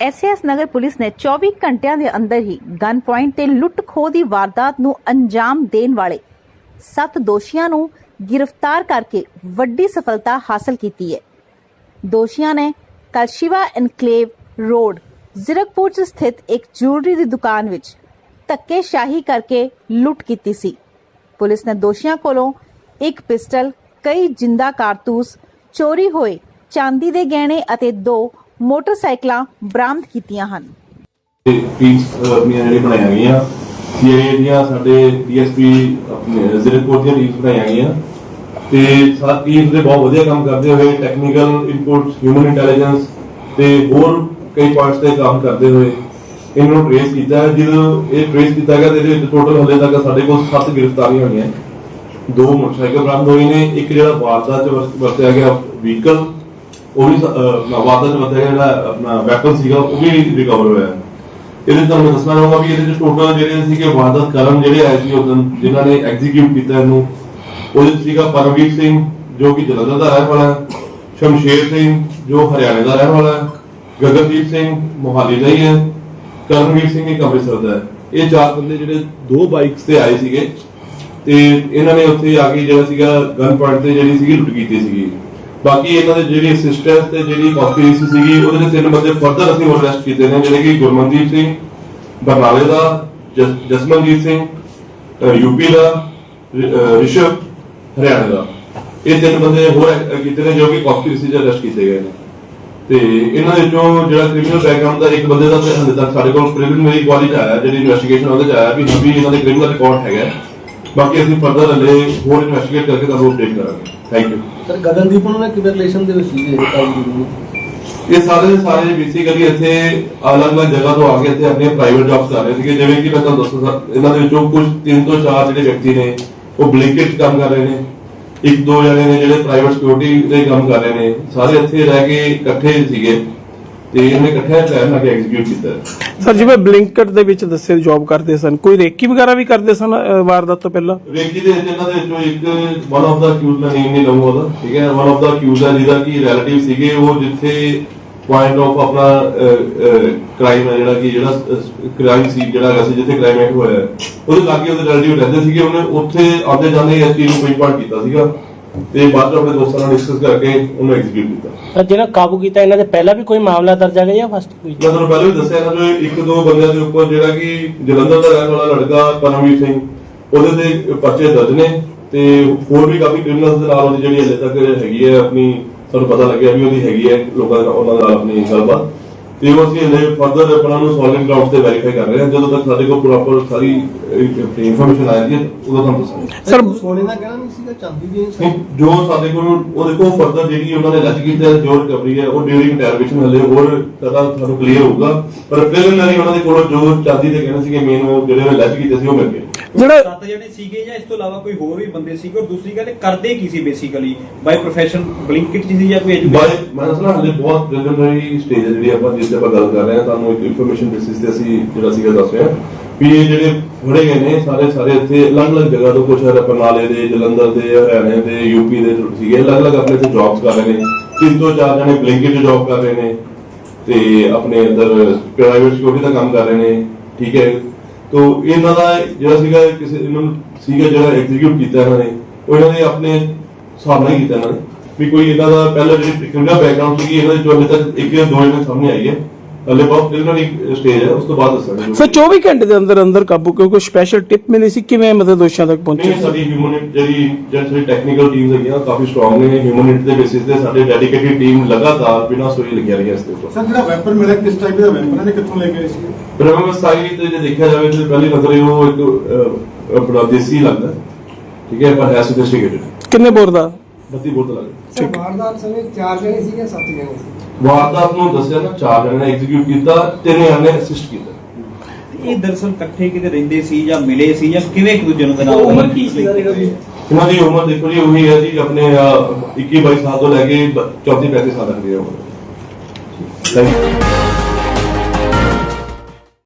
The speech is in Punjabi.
ਐਸਐਸ ਨਗਰ ਪੁਲਿਸ ਨੇ 24 ਘੰਟਿਆਂ ਦੇ ਅੰਦਰ ਹੀ ਗਨ ਪੁਆਇੰਟ ਤੇ ਲੁੱਟ ਖੋਹ ਦੀ ਵਾਰਦਾਤ ਨੂੰ ਅੰਜਾਮ ਦੇਣ ਵਾਲੇ 7 ਦੋਸ਼ੀਆਂ ਨੂੰ ਗ੍ਰਿਫਤਾਰ ਕਰਕੇ ਵੱਡੀ ਸਫਲਤਾ ਹਾਸਲ ਕੀਤੀ ਹੈ। ਦੋਸ਼ੀਆਂ ਨੇ ਕੱਲ੍ਹ ਸ਼ਿਵਾ ਰੋਡ, ਜ਼ਿਰਕਪੁਰ 'ਚ ਸਥਿਤ ਇੱਕ ਜੁਐਲਰੀ ਦੀ ਦੁਕਾਨ ਵਿੱਚ ਧੱਕੇਸ਼ਾਹੀ ਕਰਕੇ ਲੁੱਟ ਕੀਤੀ ਸੀ। ਪੁਲਿਸ ਨੇ ਦੋਸ਼ੀਆਂ ਕੋਲੋਂ ਇੱਕ ਪਿਸਟਲ, ਕਈ ਜਿੰਦਾ ਕਾਰਤੂਸ, ਚੋਰੀ ਹੋਏ ਚਾਂਦੀ ਦੇ ਗਹਿਣੇ ਅਤੇ ਦੋ ਮੋਟਰਸਾਈਕਲਾਂ ਬਰਾਮਦ ਕੀਤੀਆਂ ਹਨ। ਪੀਸ ਆਪਣੀਆਂ ਜਿਹੜੀਆਂ ਬਣਾਈਆਂ ਗਈਆਂ, ਸੀਆਈਏ ਦੀਆਂ, ਸਾਡੇ ਡੀਐਸਪੀ ਜ਼ਿਲ੍ਹੇਪੁਰ ਦੀਆਂ ਟੀਮਸ ਬਣਾਈਆਂ ਗਈਆਂ। ਤੇ ਸਾਰ ਟੀਮਸ ਦੇ ਬਹੁਤ ਵਧੀਆ ਕੰਮ ਕਰਦੇ ਹੋਏ ਟੈਕਨੀਕਲ ਇਨਪੁਟ ਹਿਊਮਨ ਇੰਟੈਲੀਜੈਂਸ ਤੇ ਹੋਰ ਕਈ ਪਾਰਟਸ ਤੇ ਕੰਮ ਕਰਦੇ ਹੋਏ, ਇਹਨਾਂ ਟ੍ਰੇਸ ਕੀਤਾ ਜਦੋਂ ਇਹ ਟ੍ਰੇਸ ਕੀਤਾ ਗਿਆ ਤੇ ਇਹਦੇ ਟੋਟਲ ਹਲੇ ਤੱਕ ਸਾਡੇ ਕੋਲ 7 ਗ੍ਰਿਫਤਾਰੀਆਂ ਹੋਈਆਂ। ਦੋ ਮੋਟਰਸਾਈਕਲ ਬਰਾਮਦ ਹੋਏ ਨੇ, ਇੱਕ ਜਿਹੜਾ ਵਾਰਦਾਤ ਚ ਵਰਤਿਆ ਗਿਆ ਵਹੀਕਲ ਉਹ ਵੀ ਸ- ਚ ਵਰਤਿਆ ਜਿਹੜਾ ਆਪਣਾ ਵੈਪਨ ਸੀਗਾ, ਉਹ ਵੀ ਰਿਕਵਰ ਹੋਇਆ ਇਹਦੇ ਤੁਹਾਨੂੰ ਮੈਂ ਦੱਸਣਾ ਚਾਹਾਂਗਾ ਵੀ ਇਹਦੇ ਚ ਟੋਟਲ ਜਿਹੜੇ ਸੀਗੇ ਵਾਰਦਾਤ ਕਰਨ ਜਿਹੜੇ ਆਏ ਸੀ ਉਦੋਂ, ਜਿਨ੍ਹਾਂ ਨੇ ਐਗਜ਼ੀਕਿਊਟ ਕੀਤਾ ਇਹਨੂੰ ਉਹਦੇ ਚ ਸੀਗਾ ਪਰਮਵੀਰ ਸਿੰਘ, ਜੋ ਕਿ ਜਲੰਧਰ ਦਾ ਰਹਿਣ ਵਾਲਾ ਹੈ, ਸ਼ਮਸ਼ੇਰ ਸਿੰਘ, ਜੋ ਹਰਿਆਣੇ ਦਾ ਰਹਿਣ ਵਾਲਾ ਹੈ, ਗਗਨਦੀਪ ਸਿੰਘ, ਮੋਹਾਲੀ ਦਾ ਹੀ ਹੈ ਕਰਮਵੀਰ ਸਿੰਘ ਇੱਕ ਅੰਮ੍ਰਿਤਸਰ ਦਾ ਹੈ। ਇਹ ਚਾਰ ਬੰਦੇ ਜਿਹੜੇ ਦੋ ਬਾਈਕਸ ਤੇ ਆਏ ਸੀਗੇ, ਤੇ ਇਹਨਾਂ ਨੇ ਉੱਥੇ ਆ ਕੇ ਜਿਹੜਾ ਸੀਗਾ ਗਨ ਪੁਆਇੰਟ ਤੇ ਜਿਹੜੀ ਸੀਗੀ, ਲੁੱਟ ਕੀਤੀ ਸੀਗੀ। ਬਾਕੀ ਇਹਨਾਂ ਦੇ ਜਿਹੜੀ ਅਸਿਸਟੈਂਸ ਤੇ ਜਿਹੜੀ ਕਾਪੀਸ ਸੀਗੀ, ਉਹਦੇ ਦੇ ਤਿੰਨ ਬੰਦੇ ਫਰਦਰ ਅਸੀਂ ਅਰੈਸਟ ਕੀਤੇ ਨੇ, ਜਿਹੜੇ ਕਿ ਗੁਰਮਨਦੀਪ ਸਿੰਘ, ਬਰਨਾਲੇ ਦਾ ਜਸਮਨਜੀਤ ਸਿੰਘ ਯੂਪੀ ਦਾ ਰਿਸ਼ਵ, ਹਰਿਆਣਾ ਦਾ। ਇਹ ਤਿੰਨ ਬੰਦੇ ਹੋਰ ਕੀਤੇ ਨੇ ਜੋ ਕਿ ਕਾਪੀ ਸੀ ਅਰੈਸਟ ਕੀਤੇ ਗਏ ਨੇ। ਤੇ ਇਹਨਾਂ ਦੇ ਵਿੱਚੋਂ ਜਿਹੜਾ ਕ੍ਰਿਮੀਨਲ ਬੈਕਗ੍ਰਾਉਂਡ ਦਾ ਇੱਕ ਬੰਦੇ ਦਾ ਤੇ ਹਲੇ ਤੱਕ ਸਾਡੇ ਕੋਲ ਪ੍ਰੀਲਿਮਿਨਰੀ ਕੁਆਲਿਟੀ ਆਇਆ, ਜਿਹੜੀ ਇਨਵੈਸਟੀਗੇਸ਼ਨ ਉਹਦੇ ਚ ਆਇਆ ਵੀ ਵੀ ਇਹਨਾਂ ਦੇ ਕ੍ਰਿਮੀਨਲ ਰਿਕਾਰਡ ਹੈਗਾ। ਬਾਕੀ ਅਸੀਂ ਫਰਦਰ ਹਲੇ ਹੋਰ ਇਨਵੈਸਟੀਗੇਟ ਕਰਕੇ ਤੁਹਾਨੂੰ ਅਪਡੇਟ ਕਰਾਂਗੇ। ਥੈਂਕ ਯੂ ਸਰ ਗਗਨਦੀਪ ਉਹਨਾਂ ਨਾਲ ਕਿਵੇਂ ਰਿਲੇਸ਼ਨ ਦੇ ਵਿੱਚ ਸੀਗੇ ਇਹ ਸਾਰੇ ਸਾਰੇ ਬੇਸਿਕਲੀ ਇੱਥੇ ਅਲੱਗ-ਅਲੱਗ ਜਗ੍ਹਾ ਤੋਂ ਆ ਕੇ ਇੱਥੇ ਆਪਣੀਆਂ ਪ੍ਰਾਈਵੇਟ ਜੌਬਸ ਕਰ ਰਹੇ ਸੀਗੇ। ਜਿਵੇਂ ਕਿ ਮੈਂ ਤੁਹਾਨੂੰ ਦੱਸਾਂ ਸਰ, ਇਹਨਾਂ ਦੇ ਵਿੱਚੋਂ ਕੁਝ ਤਿੰਨ ਤੋਂ ਚਾਰ ਜਿਹੜੇ ਵਿਅਕਤੀ ਨੇ ਉਹ ਬਲਿੰਕਟ ਕੰਮ ਕਰ ਰਹੇ ਨੇ। ਇੱਕ ਦੋ ਜਣੇ ਨੇ ਜਿਹੜੇ ਪ੍ਰਾਈਵੇਟ ਸਿਕਿਉਰਿਟੀ ਦੇ ਕੰਮ ਕਰ ਰਹੇ ਨੇ। ਸਾਰੇ ਇੱਥੇ ਰਹਿ ਕੇ ਇਕੱਠੇ ਸੀਗੇ। ਤੇ ਇਹਨੇ ਇਕੱਠੇ ਪਲਾਨ ਲਾ ਕੇ ਐਗਜ਼ੀਕਿਊਟ ਕੀਤਾ। ਸਰ ਜਿਵੇਂ ਬਲਿੰਕਟ ਦੇ ਵਿੱਚ ਦੱਸੇ ਜੌਬ ਕਰਦੇ ਸਨ। ਕੋਈ ਰੇਕੀ ਵਗੈਰਾ ਵੀ ਕਰਦੇ ਸਨ ਅਹ, ਵਾਰਦਾਤ ਤੋਂ ਪਹਿਲਾਂ? ਰੇਕੀ ਦੇ ਵਿੱਚ ਇਹਨਾਂ ਦੇ ਵਿੱਚੋਂ ਇੱਕ ਵਨ ਆਫ ਦਾ ਅਕਿਊਜ਼ ਮੈਂ ਨੇਮ ਨਹੀਂ ਲਵਾਂਗਾ ਉਹਦਾ ਠੀਕ ਹੈ? ਵਨ ਆਫ ਦਾ ਅਕਿਊਜ਼ ਹੈ ਜਿਹਦਾ ਕਿ ਰਿਲੇਟਿਵ ਸੀਗੇ ਉਹ ਜਿੱਥੇ ਪੁਆਇੰਟ ਆਫ ਆਪਣਾ ਕ੍ਰਾਈਮ ਹੈ ਜਿਹੜਾ ਕਿ ਜਿਹੜਾ ਕ੍ਰਾਈਮ ਸੀ ਜਿਹੜਾ ਹੈਗਾ ਸੀ ਜਿੱਥੇ ਕ੍ਰਾਈਮ ਹੋਇਆ ਹੈ, ਉਹਦੇ ਲਾਗੇ ਉਹਦੇ ਰਿਲੇਟਿਵ ਰਹਿੰਦੇ ਸੀਗੇ ਉਹਨੇ ਉੱਥੇ ਆਉਂਦੇ ਜਾਂਦੇ ਇਸ ਚੀਜ਼ ਨੂੰ ਪੁਆਇੰਟ ਕੀਤਾ ਸੀਗਾ। ਤੇ ਬਾਅਦ 'ਚ ਆਪਣੇ ਦੋਸਤਾਂ ਨਾਲ ਡਿਸਕਸ ਕਰਕੇ ਉਹਨੂੰ ਐਗਜ਼ੀਕਿਊਟ ਕੀਤਾ। ਤਾਂ ਜਿਹੜਾ ਕਾਬੂ ਕੀਤਾ ਇਹਨਾਂ ਦੇ ਪਹਿਲਾਂ ਵੀ ਕੋਈ ਮਾਮਲਾ ਦਰਜ ਹੈਗਾ ਜਾਂ ਫਸਟ ਕੋਈ? ਮੈਂ ਤੁਹਾਨੂੰ ਪਹਿਲਾਂ ਵੀ ਦੱਸਿਆ ਇਹਨਾਂ ਚੋਂ ਇੱਕ ਦੋ ਬੰਦਿਆਂ ਦੇ ਉੱਪਰ ਜਿਹੜਾ ਕਿ ਜਲੰਧਰ ਦਾ ਰਹਿਣ ਵਾਲਾ ਲੜਕਾ ਪਰਮਵੀਰ ਸਿੰਘ ਉਹਦੇ ਤੇ ਪਰਚੇ ਦਰਜ ਨੇ ਤੇ ਹੋਰ ਵੀ ਕਾਫੀ ਕ੍ਰਿਮੀਨਲਸ ਦੇ ਨਾਲ ਉਹਦੀ ਜਿਹੜੀ ਹਲੇ ਤੱਕ ਹੈਗੀ ਹੈ ਆਪਣੀ ਸਾਨੂੰ ਪਤਾ ਲੱਗਿਆ ਵੀ ਉਹਦੀ ਹੈਗੀ ਹੈ ਲੋਕਾਂ ਦੇ ਉਹਨਾਂ ਦੇ ਨਾਲ ਆਪਣੀ ਗੱਲਬਾਤ। ਤੇ ਉਹ ਅਸੀਂ ਹਲੇ ਫਰਦਰ ਆਪਣਾ ਨੂੰ ਸੋਲਿਡ ਗਰਾਊਂਡ ਤੇ ਵੈਰੀਫਾਈ ਕਰ ਰਹੇ ਹਾਂ। ਜਦੋਂ ਤੱਕ ਸਾਡੇ ਕੋਲ ਪ੍ਰੋਪਰ ਸਾਰੀ ਇਨਫੋਰਮੇਸ਼ਨ ਆ ਜਾਂਦੀ ਹੈ ਉਦੋਂ ਤੁਹਾਨੂੰ ਦੱਸਾਂਗੇ। ਸਰ ਸੋਨੇ ਦਾ ਕਹਿਣਾ ਨਹੀਂ ਸੀਗਾ ਚਾਂਦੀ ਦੀ ਸੀ ਜੋ ਸਾਡੇ ਕੋਲ ਉਹ ਦੇਖੋ ਫਰਦਰ ਜਿਹੜੀ ਉਹਨਾਂ ਨੇ ਲੱਜ ਕੀਤਾ ਜੋ ਰਿਕਵਰੀ ਹੈ ਉਹ ਡਿਊਰਿੰਗ ਇੰਟਰਵਿਊਸ਼ਨ ਹਲੇ ਹੋਰ ਕਦਾ ਤੁਹਾਨੂੰ ਕਲੀਅਰ ਹੋਊਗਾ। ਪਰ ਪ੍ਰੀਲਿਮਿਨਰੀ ਉਹਨਾਂ ਦੇ ਕੋਲ ਜੋ ਚਾਂਦੀ ਦੇ ਕਹਿੰਦੇ ਸੀਗੇ ਮੇਨ ਉਹ ਜਿਹੜੇ ਉਹਨੇ ਲੱਜ ਕੀਤੇ ਸੀ ਉਹ ਮਿਲ ਗਏ। ਜਿਹੜਾ ਸੱਤ ਜਣੇ ਸੀਗੇ ਜਾਂ ਇਸ ਤੋਂ ਇਲਾਵਾ ਕੋਈ ਹੋਰ ਵੀ ਬੰਦੇ ਸੀਗੇ ਔਰ ਦੂਸਰੀ ਗੱਲ ਇਹ ਕਰਦੇ ਕੀ ਸੀ ਬੇਸਿਕਲੀ ਬਾਈ ਪ੍ਰੋਫੈਸ਼ਨ ਬਲਿੰਕਿਟ ਸੀ ਜਾਂ ਕੋਈ ਬਾਈ ਐਜੂਕੇਸ਼ਨ ਮੈਂ ਦੱਸਣਾ ਹਲੇ ਬਹੁਤ ਪ੍ਰੀਲਿਮਿਨਰੀ ਸਟੇਜ ਹੈ ਜਿਹੜੀ ਆਪਾਂ ਜਿਸ ਤੇ ਆਪਾਂ ਗੱਲ ਕਰ ਰਹੇ ਹਾਂ। ਤੁਹਾਨੂੰ ਇੱਕ ਇਨਫੋਰਮੇਸ਼ਨ ਬੇਸਿਸ ਤੇ ਅਸੀਂ ਜਿਹੜਾ ਸੀਗਾ ਦੱਸ ਰਹੇ। ਹਾਂ ਵੀ ਇਹ ਜਿਹੜੇ ਫੜੇ ਗਏ ਨੇ ਸਾਰੇ ਸਾਰੇ ਇੱਥੇ ਅਲੱਗ-ਅਲੱਗ ਜਗ੍ਹਾ ਤੋਂ ਕੁਝ ਹੈ ਪਰਨਾਲੇ ਦੇ ਜਲੰਧਰ ਦੇ ਹਰਿਆਣੇ ਦੇ ਯੂਪੀ ਦੇ ਸੀਗੇ। ਅਲੱਗ-ਅਲੱਗ ਆਪਣੇ ਇੱਥੇ ਜੌਬਸ ਕਰ ਰਹੇ ਨੇ। ਤਿੰਨ ਤੋਂ ਚਾਰ ਜਣੇ ਬਲਿੰਕਿਟ ਜੌਬ ਕਰ ਰਹੇ ਨੇ। ਤੇ ਆਪਣੇ ਅੰਦਰ ਪ੍ਰਾਈਵੇਟ ਸਿਕਿਉਰਿਟੀ ਦਾ ਕੰਮ ਕਰ ਰਹੇ ਨੇ। ਠੀਕ ਹੈ। ਤੋ ਇਹਨਾਂ ਦਾ ਜਿਹੜਾ ਸੀਗਾ, ਕਿਸੇ ਇਹਨਾਂ ਨੂੰ ਸੀਗਾ ਜਿਹੜਾ ਐਗਜ਼ੀਕਿਊਟ ਕੀਤਾ ਇਹਨਾਂ ਨੇ, ਉਹ ਇਹਨਾਂ ਨੇ ਆਪਣੇ ਹਿਸਾਬ ਨਾਲ ਕੀਤਾ ਇਹਨਾਂ ਨੇ। ਵੀ ਕੋਈ ਇਹਨਾਂ ਦਾ ਪਹਿਲਾਂ ਜਿਹੜੀ ਕ੍ਰਿਮੀਨਲ ਬੈਕਗ੍ਰਾਉਂਡ ਸੀਗੀ, ਇਹਨਾਂ ਦੇ ਚੋਂ ਹਲੇ ਤੱਕ ਇੱਕ ਜਾਂ ਦੋ ਇਹਨਾਂ ਸਾਹਮਣੇ ਆਈ ਹੈ। ਹਲੇ ਬਹੁਤ ਪ੍ਰੀਲਿਮਿਨਰੀ ਸਟੇਜ ਹੈ ਉਸ ਤੋਂ ਬਾਅਦ ਦੱਸਾਂਗੇ। ਸਰ 24 ਘੰਟੇ ਦੇ ਅੰਦਰ ਅੰਦਰ ਕਾਬੂ ਕਿਉਂਕਿ ਸਪੈਸ਼ਲ ਟਿਪ ਮਿਲੀ ਸੀ? ਕਿਵੇਂ ਮਤਲਬ ਦੋਸ਼ੀਆਂ ਤੱਕ ਪਹੁੰਚੇ? ਨਹੀਂ ਸਾਡੀ ਹਿਊਮਨਿਟ ਜਿਹੜੀ ਜਿਹੜੀ ਟੈਕਨੀਕਲ ਟੀਮਸ ਹੈਗੀਆਂ ਕਾਫੀ ਸਟਰੋਂਗ ਨੇ। ਹਿਊਮਨਿਟ ਦੇ ਬੇਸਿਸ ਤੇ ਸਾਡੇ ਡੈਡੀਕੇਟਿਡ ਟੀਮ ਲਗਾਤਾਰ ਬਿਨਾਂ ਸੋਈ ਲੱਗਿਆ ਰਹੀ ਹੈ ਇਸ ਉੱਪਰ। ਸਰ ਜਿਹੜਾ ਵੈਪਨ ਮਿਲਿਆ ਕਿਸ ਟਾਈਪ ਦਾ ਵੈਪਨ ਹੈ? ਤੇ ਕਿੱਥੋਂ ਲੈ ਕੇ ਆਏ ਸੀ? ਬ੍ਰਹਮ ਸਾਈ ਤੇ ਜੇ ਦੇਖਿਆ ਜਾਵੇ ਤੇ ਪਹਿਲੀ ਨਜ਼ਰ ਇਹ ਉਹ ਇੱਕ ਆਪਣਾ ਦੇਸੀ ਲੱਗਦਾ। ਠੀਕ ਹੈ ਪਰ ਹੈ ਸੋਫਿਸਟੀਕੇਟਡ ਕਿੰਨੇ ਬੋਰ ਦਾ? 32 ਬੋਰ ਦਾ ਲੱਗਦਾ ਸਰ ਵਾਰਦਾਤ ਸਮੇਂ ਚਾਰ ਜਣੇ ਸੀਗੇ ਸੱਤ ਜਣੇ ਸੀ। ਵਾਰਦਾਤ ਨੂੰ ਦੱਸਿਆ ਨਾ ਚਾਰ ਜਣੇ ਨੇ ਐਗਜ਼ੀਕਿਊਟ ਕੀਤਾ ਤਿੰਨ ਜਣੇ ਨੇ ਅਸਿਸਟ ਕੀਤਾ ਇਹ ਦਰਸਲ ਇਕੱਠੇ ਕਿਤੇ ਰਹਿੰਦੇ ਸੀ ਜਾਂ ਮਿਲੇ ਸੀ ਜਾਂ ਕਿਵੇਂ ਇੱਕ ਦੂਜੇ ਨੂੰ ਦੇ ਨਾਲ ਉਮਰ ਕੀ ਸੀ ਇਹਨਾਂ ਦੀ ਉਮਰ ਦੇਖੋ ਜੀ ਉਹੀ ਹੈ ਜੀ ਆਪਣੇ ਅਹ, 21 22 ਸਾਲ ਤੋਂ ਲੈ ਕੇ 34 35 ਸਾਲ ਤੱਕ ਦੀ ਉਮਰ। Thank you